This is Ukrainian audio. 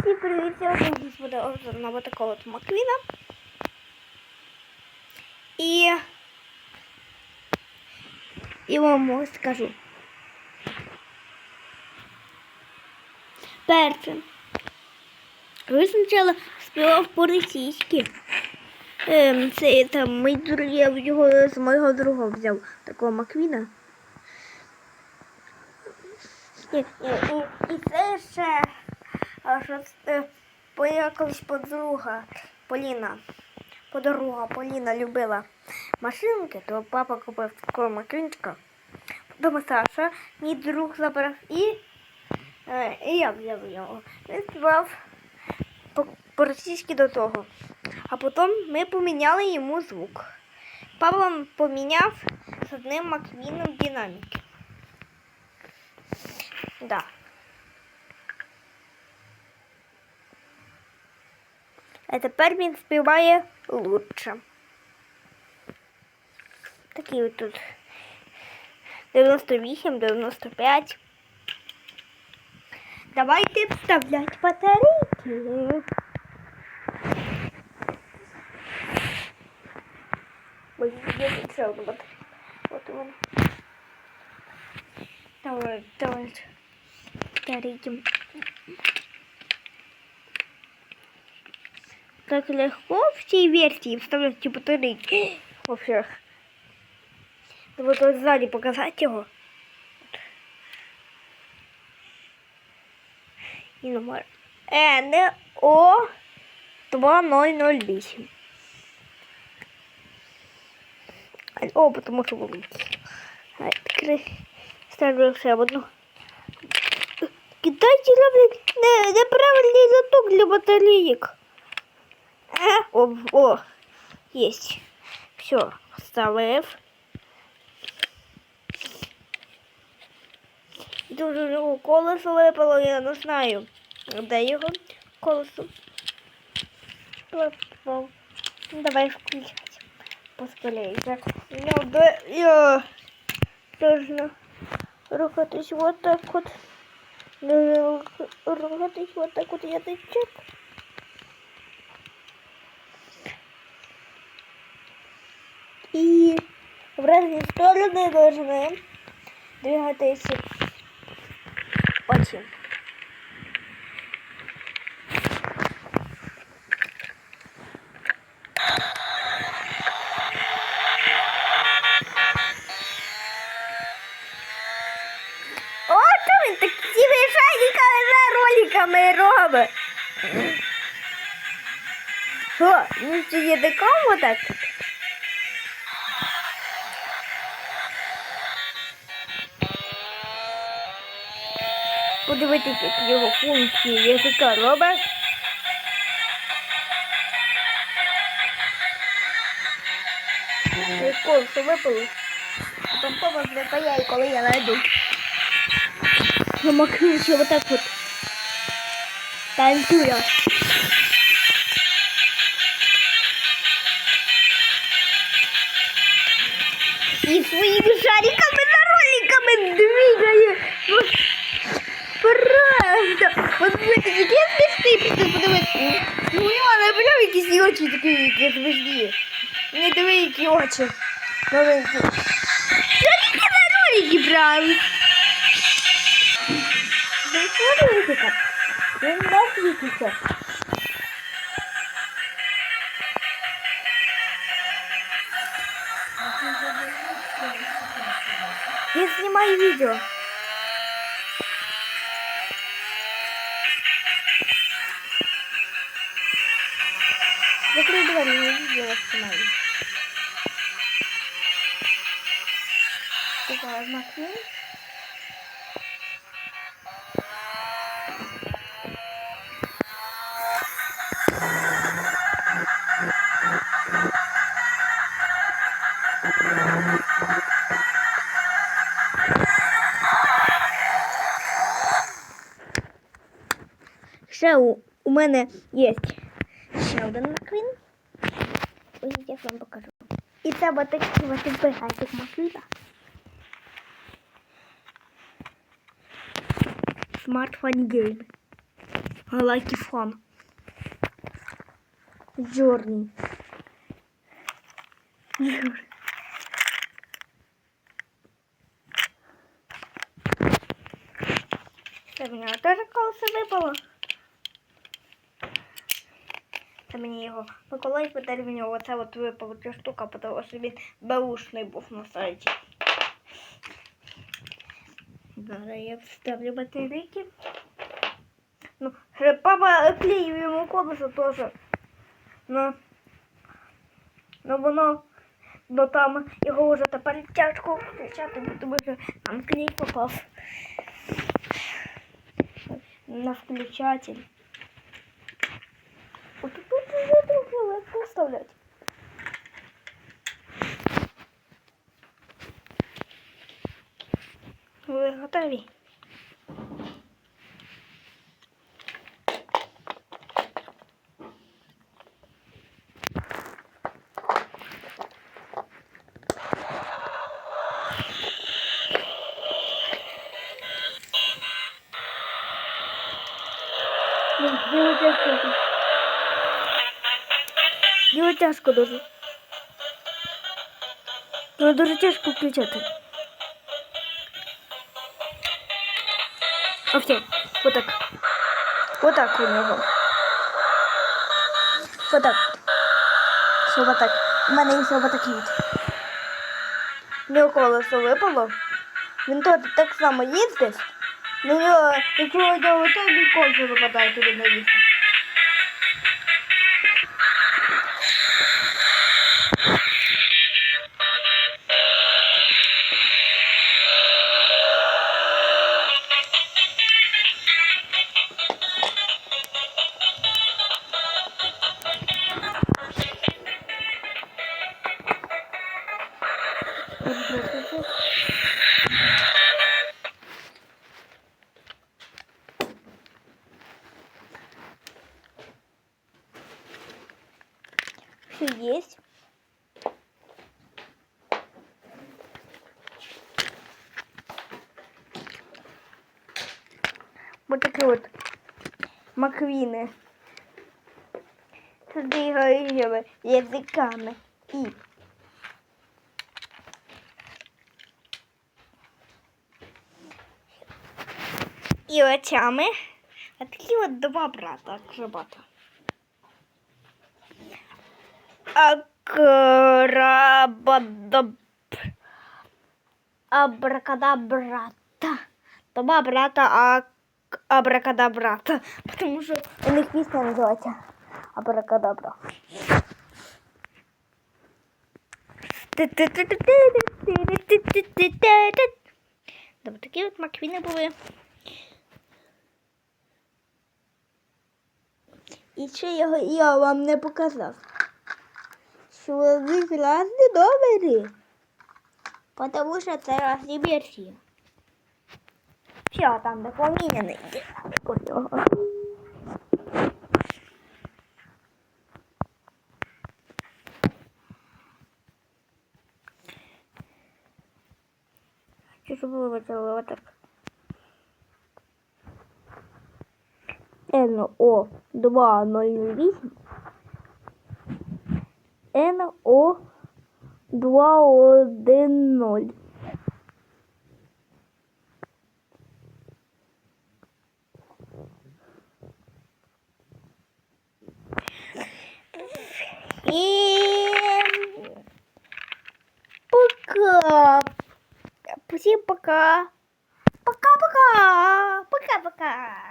Всім привіт, сьогодні у нас буде обзор на вот такого от Маквіна. І... І вам скажу. Перше. Ви спочатку співав по-російськи. Ем, це там мій друг, я його з моєго друга взяв, такого Маквіна. І, і, і, і це ще а, що, е, моя подруга Поліна. Подруга Поліна любила машинки, то папа купив такого Маквінчика. Потім Саша, мій друг забрав і, е, і я взяв його. Він співав по- по-російськи до того. А потім ми поміняли йому звук. Папа поміняв з одним Маквіном динаміки. Да. А тепер він співає лучше. Такий от тут 98, 95. Давайте вставлять батарейки. Ой, я ще одну батарейку. От вона. Давай, давай. Батарейки. Так легко в цій версии вставлять ті батарейки. Вообще. Вот вот сзади показать его. И номер НО 2008. О, потому что вы ставлю ще одну. Китайці роблять не, неправильний заток для батареек. О, о, есть. Все, вставив. Дуже колесо випало, я не знаю. Де його колесо? Ну, Давай включать. Поскорейся. Я, де, я должна рухатись вот так вот. Должна рухатись вот так вот. Я чек. И в разные стороны должны двигаться очень. О, що він такими шариками за роликами робить? Що, він це є такому так? Подивитися, як його функції язика робить. Прикол, що випало. Потім папа злякає, коли я найду. Намокнувши вот так вот. Танцює. І своїми шариками на роликами двигає. Ну, Правда. Вот ви такі смішні, просто подивитися. Ну, у нього не прям якісь очі такі, які смішні. Не диви, які очі. Новенькі. Шарики на ролики брали. Да смотрите как. Він не світиться. Я снимаю видео. Закрой дверь, я видео снимаю. Такая Маквин. Ще у, у мене є один Маквін. Ось я вам покажу. І це батарейки ваші збирайтесь Маквіна. Смартфон гейм. лайки фон. Чорний. Чорний. Це мені теж колесо випало. Це мені його Миколай подарив мені оце от випала ця штука, тому що він беушний був на сайті. Зараз я вставлю батарейки. Ну, папа клеїв йому колесо теж. Ну, ну воно, ну там його вже тепер тяжко включати, бо тому що там клей попав на включатель. Вот тут уже трохи легко вставлять. Ви готові? Тяжко дуже. Його дуже тяжко включати. А все, вот так. Вот так у нього. Вот так. Все вот так. У мене є все вот такий від. Колесо випало. Він тут так само їздить. Ну, його, якщо у нього тобі колесо випадає, туди не їздить. Все есть. Вот такие вот маквины. С двигающими языками. И і очами. А такі от два брата акробата. Акрабадаб. Абракадабрата. Два брата ак... абракадабрата. Потому що у них пісня називається Абракадабра. Добре, такі от маквіни були. І ще його я вам не показав. Ви разні номери. Потому що це разні версії. Все, там доповнення не йде. Що ж було вот так? НО 208 НО 210. И пока. Всем пока. Пока-пока. Пока-пока.